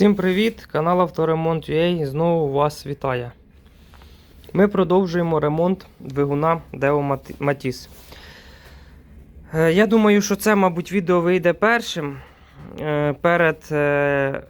Всім привіт! Канал Авторемонт.ua знову вас вітає. Ми продовжуємо ремонт двигуна Deo Matiz. Е, Я думаю, що це, мабуть, відео вийде першим е, перед е,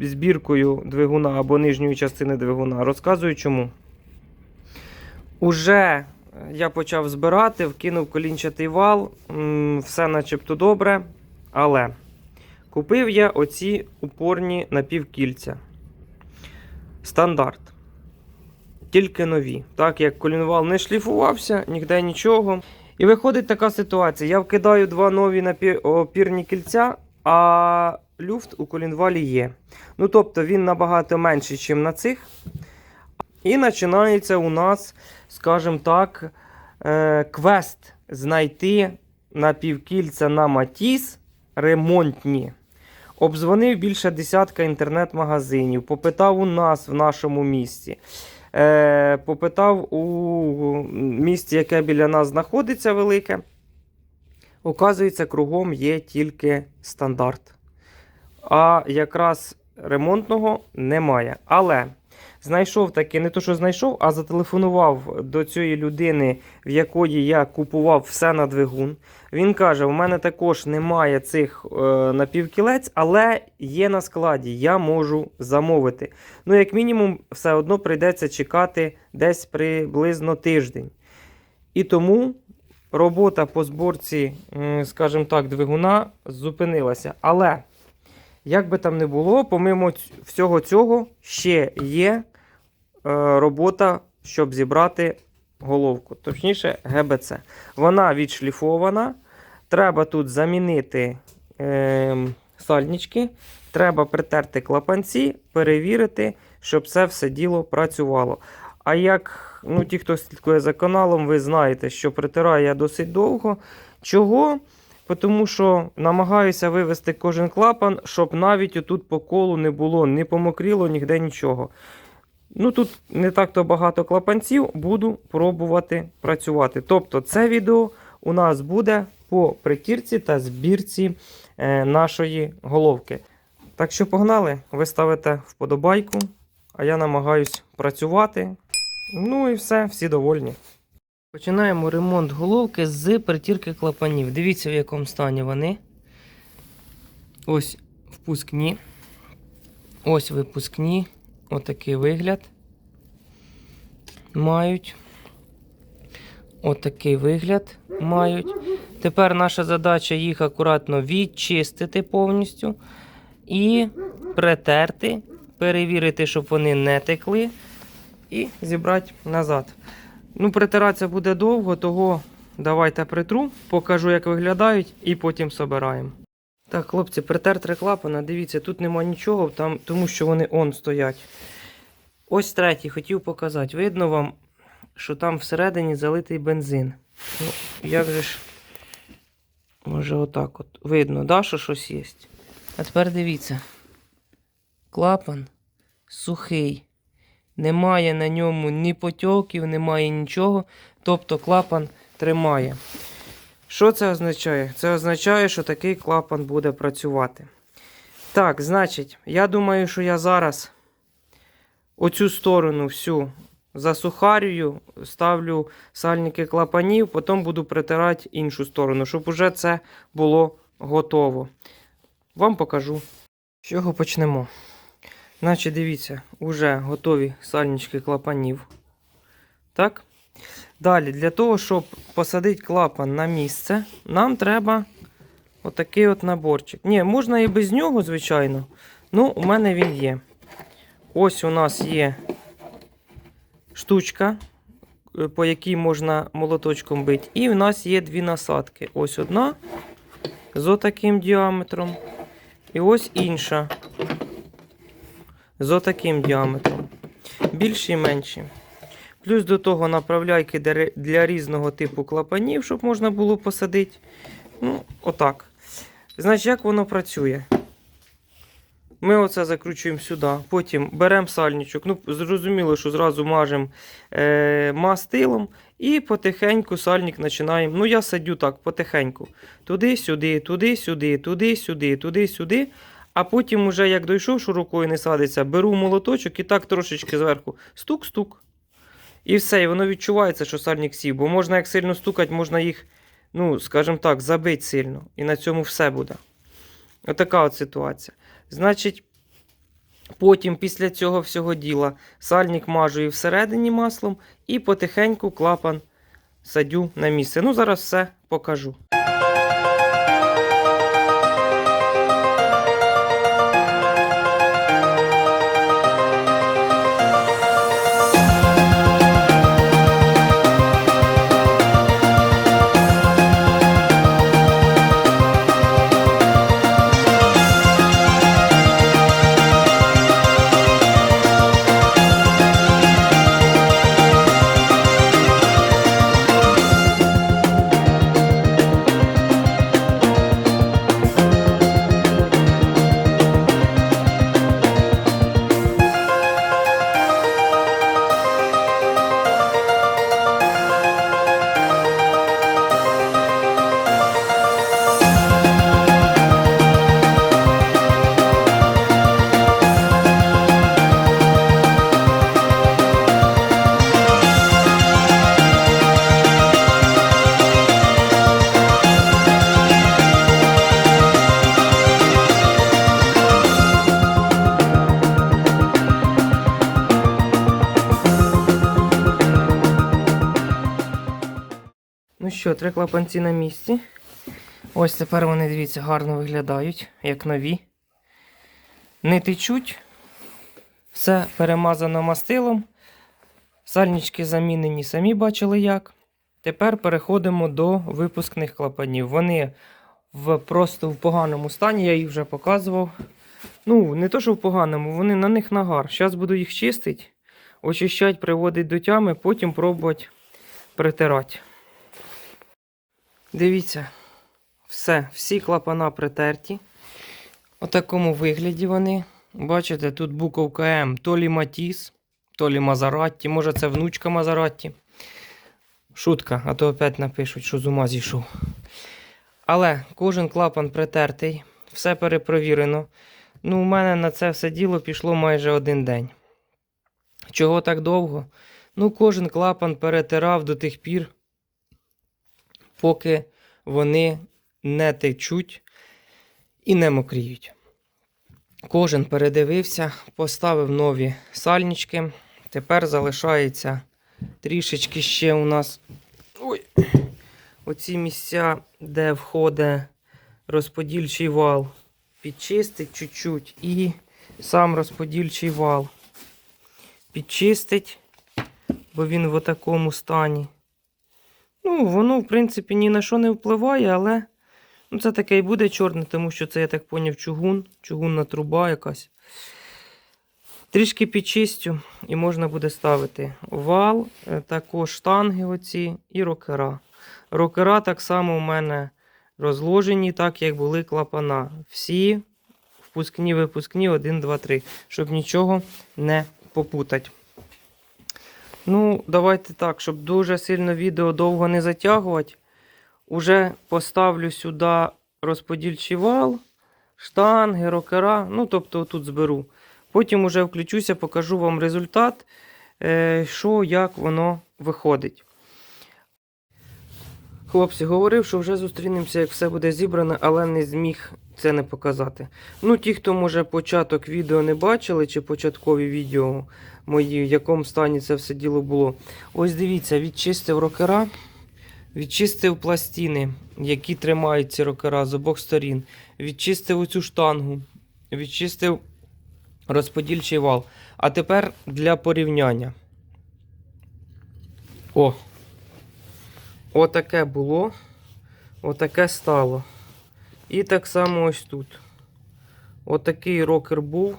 збіркою двигуна або нижньої частини двигуна. Розказую чому. Уже я почав збирати, вкинув колінчатий вал, все начебто добре, але. Купив я оці упорні напівкільця. Стандарт. Тільки нові. Так як колінвал не шліфувався, ніде нічого. І виходить така ситуація. Я вкидаю два нові опірні кільця, а люфт у колінвалі є. Ну тобто він набагато менший, ніж на цих. І починається у нас, скажімо так, е, квест знайти напівкільця на Матіс ремонтні. Обдзвонив більше десятка інтернет-магазинів, попитав у нас в нашому місті. Е, попитав у місті, яке біля нас знаходиться велике. Оказується, кругом є тільки стандарт. А якраз ремонтного немає. Але знайшов таки, не то, що знайшов, а зателефонував до цієї людини, в якої я купував все на двигун. Він каже: у мене також немає цих е, напівкілець, але є на складі, я можу замовити. Ну, як мінімум, все одно прийдеться чекати десь приблизно тиждень. І тому робота по зборці, скажімо так, двигуна зупинилася. Але, як би там не було, помимо всього цього, ще є робота, щоб зібрати головку, точніше, ГБЦ. Вона відшліфована. Треба тут замінити е, сальнички, треба притерти клапанці, перевірити, щоб це все діло працювало. А як ну, ті, хто слідкує за каналом, ви знаєте, що притираю я досить довго. Чого? Тому що намагаюся вивести кожен клапан, щоб навіть отут по колу не було, не помокріло ніде нічого. Ну тут не так-то багато клапанців, буду пробувати працювати. Тобто, це відео у нас буде по притірці та збірці е, нашої головки. Так що погнали, ви ставите вподобайку, а я намагаюсь працювати. Ну і все, всі довольні. Починаємо ремонт головки з притірки клапанів. Дивіться, в якому стані вони. Ось впускні. Ось випускні. Отакий вигляд. Мають. Отакий вигляд мають. Тепер наша задача їх акуратно відчистити повністю і притерти, перевірити, щоб вони не текли, і зібрати назад. Ну, притиратися буде довго, того давайте притру, покажу, як виглядають, і потім собираємо. Так, хлопці, притер три клапана. Дивіться, тут нема нічого, там, тому що вони он стоять. Ось третій, хотів показати. Видно вам, що там всередині залитий бензин. Ну, як же ж. Може, отак от. Видно, да, що щось є. А тепер дивіться. Клапан сухий. Немає на ньому ні потьоків, немає нічого. Тобто клапан тримає. Що це означає? Це означає, що такий клапан буде працювати. Так, значить, я думаю, що я зараз оцю сторону всю засухарюю, ставлю сальники клапанів, потім буду притирати іншу сторону, щоб уже це було готово. Вам покажу. З чого почнемо? Значить, дивіться, вже готові сальнички клапанів. Так? Далі, для того, щоб посадити клапан на місце, нам треба отакий от наборчик. Ні, можна і без нього, звичайно. Ну, у мене він є. Ось у нас є штучка, е, по якій можна молоточком бити. І в нас є дві насадки. Ось одна з отаким діаметром. І ось інша з отаким діаметром. Більші і менші. Плюс до того направляйки для- різного типу клапанів, щоб можна було посадити. Ну, отак. Значить, як воно працює? Ми оце закручуємо сюди, потім беремо сальничок. Ну, зрозуміло, що зразу мажемо е, мастилом і потихеньку сальник починаємо. Ну, я садю так, потихеньку. Туди-сюди, туди-сюди, туди-сюди, туди-сюди. А потім, уже як дійшов, що рукою не садиться, беру молоточок і так трошечки зверху стук-стук. І все, і воно відчувається, що сальник сів. Бо можна як сильно стукати, можна їх, ну, скажімо так, забити сильно. І на цьому все буде. Отака от ситуація. Значить, потім після цього всього діла сальник мажу і всередині маслом, і потихеньку клапан садю на місце. Ну, зараз все покажу. Що, три клапанці на місці. Ось тепер вони, дивіться, гарно виглядають, як нові. Не течуть. Все перемазано мастилом. Сальнички замінені, самі бачили як. Тепер переходимо до випускних клапанів. Вони в, просто в поганому стані, я їх вже показував. Ну, не то, що в поганому, вони на них нагар. Зараз буду їх чистити, очищати, приводити до тями, потім пробувати притирати. Дивіться, все, всі клапана притерті. У такому вигляді вони. Бачите, тут буковка М, то лі Матіс, то лі Мазаратті, може це внучка Мазаратті. Шутка, а то опять напишуть, що з ума зійшов. Але кожен клапан притертий, все перепровірено. Ну, у мене на це все діло пішло майже один день. Чого так довго? Ну, кожен клапан перетирав до тих пір, поки вони не течуть і не мокріють. Кожен передивився, поставив нові сальнички. Тепер залишається трішечки ще у нас ой, оці місця, де входить розподільчий вал, підчистить чуть-чуть і сам розподільчий вал підчистить, бо він в такому стані. Ну, воно, в принципі, ні на що не впливає, але ну, це таке і буде чорне, тому що це, я так поняв, чугун, чугунна труба якась. Трішки підчистю і можна буде ставити вал, е, також штанги оці і рокера. Рокера так само у мене розложені, так як були клапана. Всі впускні, випускні 1, 2, 3, щоб нічого не попутати. Ну, давайте так, щоб дуже сильно відео довго не затягувати. Уже поставлю сюди розподільчий вал, штанги, рокера. Ну, тобто тут зберу. Потім уже включуся, покажу вам результат, е, що, як воно виходить. Хлопці, говорив, що вже зустрінемося, як все буде зібрано, але не зміг це не показати. Ну, ті, хто, може, початок відео не бачили, чи початкові відео мої, в якому стані це все діло було. Ось дивіться, відчистив рокера, відчистив пластини, які тримають ці рокера з обох сторін. Відчистив оцю штангу, відчистив розподільчий вал. А тепер для порівняння. О! Отаке було, отаке стало. І так само ось тут. Отакий рокер був.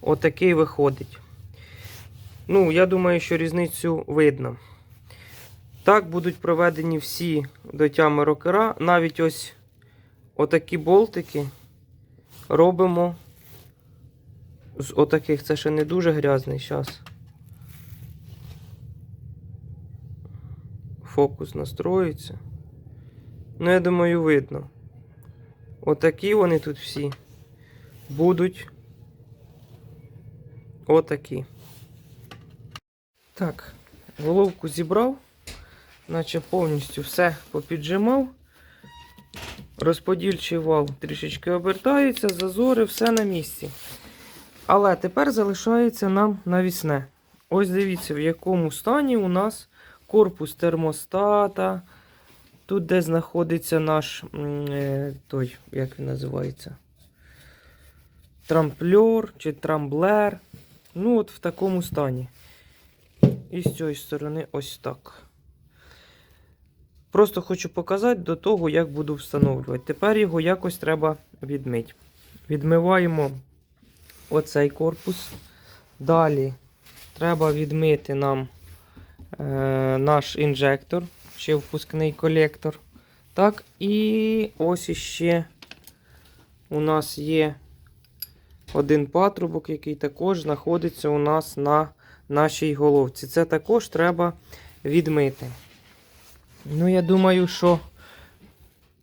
Отакий виходить. Ну, я думаю, що різницю видно. Так будуть проведені всі дотями рокера. Навіть ось отакі болтики робимо з отаких. Це ще не дуже грязний зараз. Фокус настроїться. Ну, я думаю, видно. Отакі вони тут всі. будуть отакі. Так, головку зібрав, наче повністю все попіджимав. Розподільчий вал трішечки обертається, зазори, все на місці. Але тепер залишається нам навісне. Ось дивіться, в якому стані у нас корпус термостата. Тут, де знаходиться наш е, той, як він називається? Трамплер чи трамблер. Ну, от в такому стані. І з цієї сторони ось так. Просто хочу показати до того, як буду встановлювати. Тепер його якось треба відмити. Відмиваємо оцей корпус. Далі треба відмити нам е, наш інжектор чи впускний колектор. Так, і ось іще у нас є один патрубок, який також знаходиться у нас на нашій головці. Це також треба відмити. Ну, я думаю, що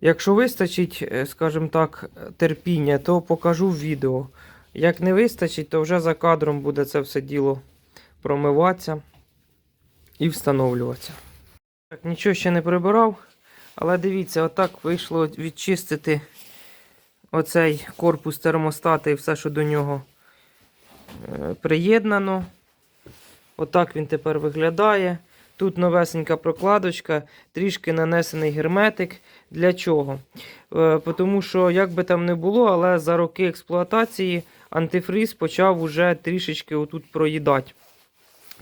якщо вистачить, е, скажімо так, терпіння, то покажу в відео. Як не вистачить, то вже за кадром буде це все діло промиватися і встановлюватися. Так, нічого ще не прибирав, але дивіться, отак вийшло відчистити оцей корпус термостата і все, що до нього е, приєднано. Отак він тепер виглядає. Тут новесенька прокладочка, трішки нанесений герметик. Для чого? Е, Тому що, як би там не було, але за роки експлуатації антифриз почав уже трішечки отут проїдати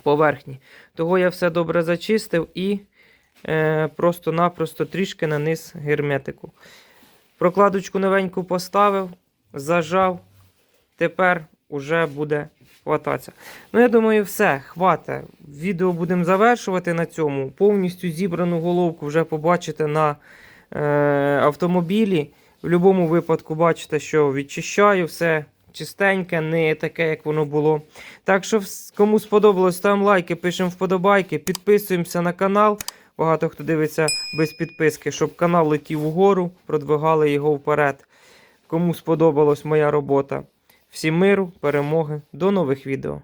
поверхні. Того я все добре зачистив і просто-напросто трішки наниз герметику. Прокладочку новеньку поставив, зажав. Тепер уже буде хвататися. Ну, я думаю, все, хватить. Відео будемо завершувати на цьому. Повністю зібрану головку вже побачите на е, автомобілі. В будь-якому випадку бачите, що відчищаю все чистеньке, не таке, як воно було. Так що, кому сподобалось, ставимо лайки, пишемо вподобайки, підписуємося на канал. Багато хто дивиться без підписки, щоб канал летів угору, продвигали його вперед. Кому сподобалась моя робота. Всім миру, перемоги, до нових відео.